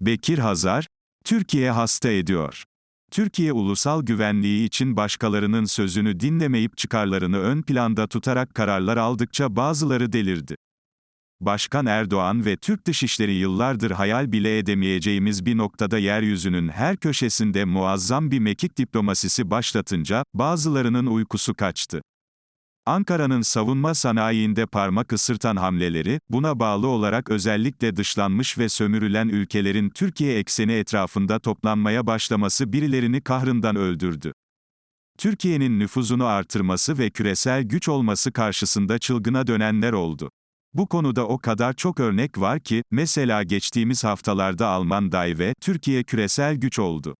Bekir Hazar, Türkiye hasta ediyor. Türkiye ulusal güvenliği için başkalarının sözünü dinlemeyip çıkarlarını ön planda tutarak kararlar aldıkça bazıları delirdi. Başkan Erdoğan ve Türk Dışişleri yıllardır hayal bile edemeyeceğimiz bir noktada yeryüzünün her köşesinde muazzam bir mekik diplomasisi başlatınca, bazılarının uykusu kaçtı. Ankara'nın savunma sanayiinde parmak ısırtan hamleleri, buna bağlı olarak özellikle dışlanmış ve sömürülen ülkelerin Türkiye ekseni etrafında toplanmaya başlaması birilerini kahrından öldürdü. Türkiye'nin nüfuzunu artırması ve küresel güç olması karşısında çılgına dönenler oldu. Bu konuda o kadar çok örnek var ki, mesela geçtiğimiz haftalarda Alman Daive, Türkiye küresel güç oldu.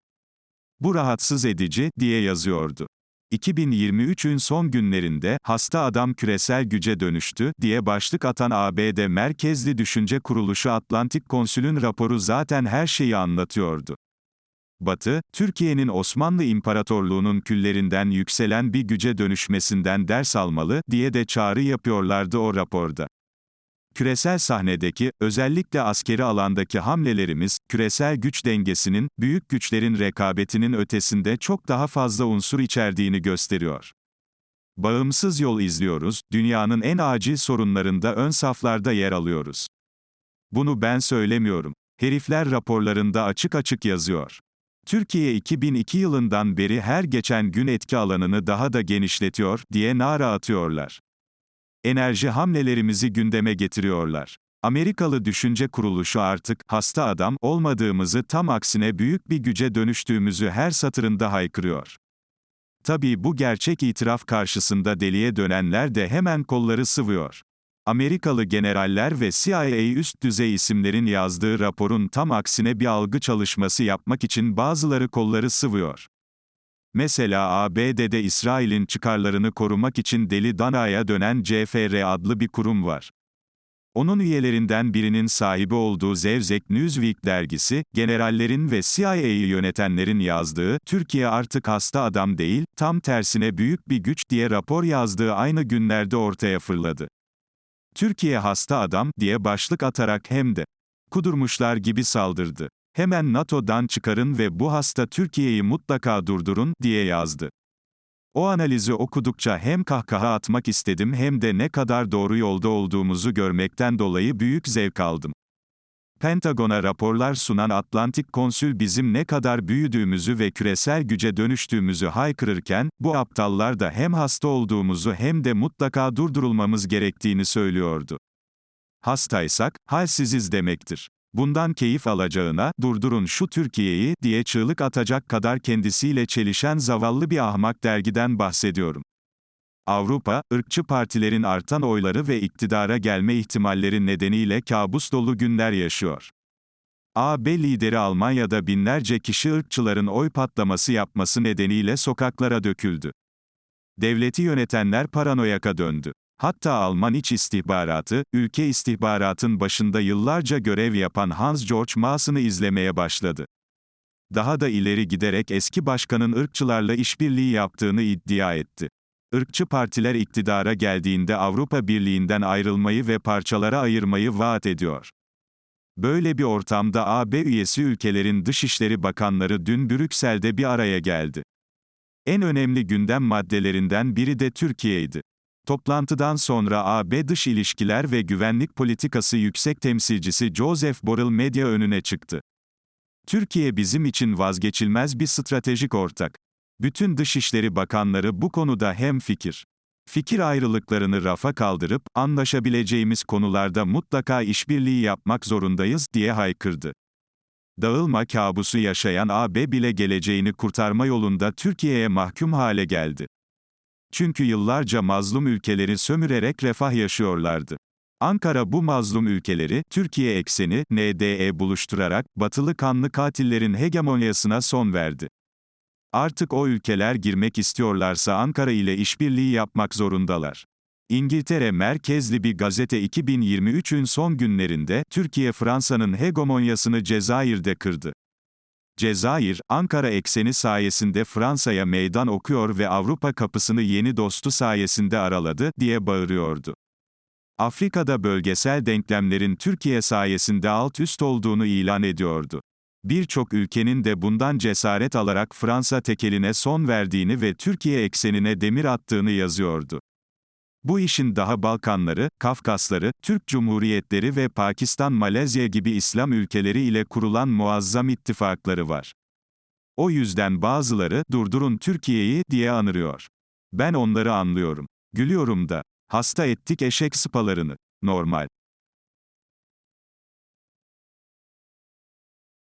Bu rahatsız edici, diye yazıyordu. 2023'ün son günlerinde, hasta adam küresel güce dönüştü, diye başlık atan ABD merkezli düşünce kuruluşu Atlantik Konsül'ün raporu zaten her şeyi anlatıyordu. Batı, Türkiye'nin Osmanlı İmparatorluğu'nun küllerinden yükselen bir güce dönüşmesinden ders almalı, diye de çağrı yapıyorlardı o raporda. Küresel sahnedeki, özellikle askeri alandaki hamlelerimiz, küresel güç dengesinin, büyük güçlerin rekabetinin ötesinde çok daha fazla unsur içerdiğini gösteriyor. Bağımsız yol izliyoruz, dünyanın en acil sorunlarında ön saflarda yer alıyoruz. Bunu ben söylemiyorum. Herifler raporlarında açık açık yazıyor. Türkiye 2002 yılından beri her geçen gün etki alanını daha da genişletiyor, diye nara atıyorlar enerji hamlelerimizi gündeme getiriyorlar. Amerikalı düşünce kuruluşu artık, hasta adam, olmadığımızı tam aksine büyük bir güce dönüştüğümüzü her satırında haykırıyor. Tabii bu gerçek itiraf karşısında deliye dönenler de hemen kolları sıvıyor. Amerikalı generaller ve CIA üst düzey isimlerin yazdığı raporun tam aksine bir algı çalışması yapmak için bazıları kolları sıvıyor. Mesela ABD'de İsrail'in çıkarlarını korumak için Deli Dana'ya dönen CFR adlı bir kurum var. Onun üyelerinden birinin sahibi olduğu Zevzek Newsweek dergisi, generallerin ve CIA'yı yönetenlerin yazdığı, Türkiye artık hasta adam değil, tam tersine büyük bir güç diye rapor yazdığı aynı günlerde ortaya fırladı. Türkiye hasta adam, diye başlık atarak hem de kudurmuşlar gibi saldırdı. Hemen NATO'dan çıkarın ve bu hasta Türkiye'yi mutlaka durdurun, diye yazdı. O analizi okudukça hem kahkaha atmak istedim hem de ne kadar doğru yolda olduğumuzu görmekten dolayı büyük zevk aldım. Pentagon'a raporlar sunan Atlantik Konsül bizim ne kadar büyüdüğümüzü ve küresel güce dönüştüğümüzü haykırırken, bu aptallar da hem hasta olduğumuzu hem de mutlaka durdurulmamız gerektiğini söylüyordu. Hastaysak, halsiziz demektir. Bundan keyif alacağına, durdurun şu Türkiye'yi, diye çığlık atacak kadar kendisiyle çelişen zavallı bir ahmak dergiden bahsediyorum. Avrupa, ırkçı partilerin artan oyları ve iktidara gelme ihtimalleri nedeniyle kabus dolu günler yaşıyor. AB lideri Almanya'da binlerce kişi ırkçıların oy patlaması yapması nedeniyle sokaklara döküldü. Devleti yönetenler paranoyaka döndü. Hatta Alman iç istihbaratı, ülke istihbaratın başında yıllarca görev yapan Hans-Georg Maass'ını izlemeye başladı. Daha da ileri giderek eski başkanın ırkçılarla işbirliği yaptığını iddia etti. Irkçı partiler iktidara geldiğinde Avrupa Birliği'nden ayrılmayı ve parçalara ayırmayı vaat ediyor. Böyle bir ortamda AB üyesi ülkelerin dışişleri bakanları dün Brüksel'de bir araya geldi. En önemli gündem maddelerinden biri de Türkiye'ydi. Toplantıdan sonra AB Dış İlişkiler ve Güvenlik Politikası Yüksek Temsilcisi Joseph Borrell medya önüne çıktı. Türkiye bizim için vazgeçilmez bir stratejik ortak. Bütün dışişleri bakanları bu konuda hem fikir. Fikir ayrılıklarını rafa kaldırıp, anlaşabileceğimiz konularda mutlaka işbirliği yapmak zorundayız, diye haykırdı. Dağılma kabusu yaşayan AB bile geleceğini kurtarma yolunda Türkiye'ye mahkum hale geldi. Çünkü yıllarca mazlum ülkeleri sömürerek refah yaşıyorlardı. Ankara bu mazlum ülkeleri, Türkiye ekseni, NDE buluşturarak, batılı kanlı katillerin hegemonyasına son verdi. Artık o ülkeler girmek istiyorlarsa Ankara ile işbirliği yapmak zorundalar. İngiltere merkezli bir gazete 2023'ün son günlerinde, Türkiye Fransa'nın hegemonyasını Cezayir'de kırdı. Cezayir, Ankara ekseni sayesinde Fransa'ya meydan okuyor ve Avrupa kapısını yeni dostu sayesinde araladı, diye bağırıyordu. Afrika'da bölgesel denklemlerin Türkiye sayesinde alt üst olduğunu ilan ediyordu. Birçok ülkenin de bundan cesaret alarak Fransa tekeline son verdiğini ve Türkiye eksenine demir attığını yazıyordu. Bu işin daha Balkanları, Kafkasları, Türk Cumhuriyetleri ve Pakistan Malezya gibi İslam ülkeleri ile kurulan muazzam ittifakları var. O yüzden bazıları, durdurun Türkiye'yi, diye anırıyor. Ben onları anlıyorum. Gülüyorum da. Hasta ettik eşek sıpalarını. Normal.